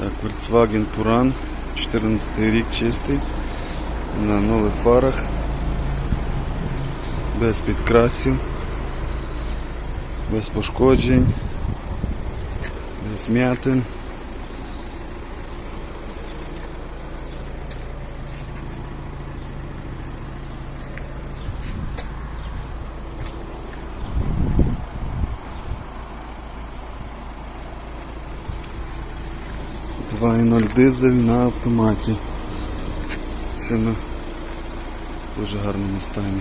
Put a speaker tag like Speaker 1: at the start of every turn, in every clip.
Speaker 1: Так, Volkswagen Туран, 14 рік чистий, на нових фарах, без підкрасів, без пошкоджень, без м'ятин. Два і ноль дизель на автоматі. Ще на дуже гарному стані.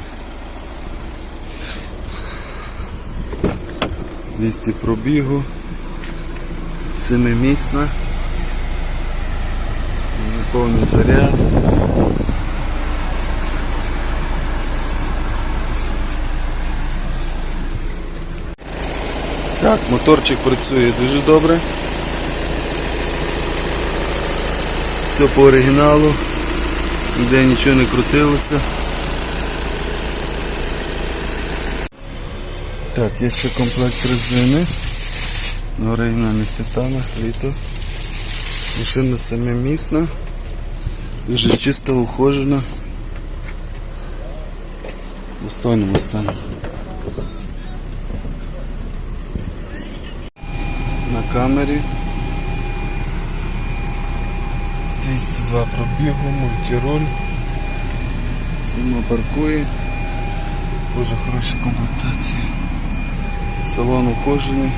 Speaker 1: 200 пробігу. Семимісна. Повний заряд. Так, моторчик працює дуже добре. Все по оригіналу, ніде нічого не крутилося. Так, є ще комплект резини на оригінальних титанах, літо. Машина семимісна, дуже чисто ухожена. В достойному стані. На камері 202 пробігу, мультироль. Сама паркує. Дуже хороша комплектація. Салон ухожений.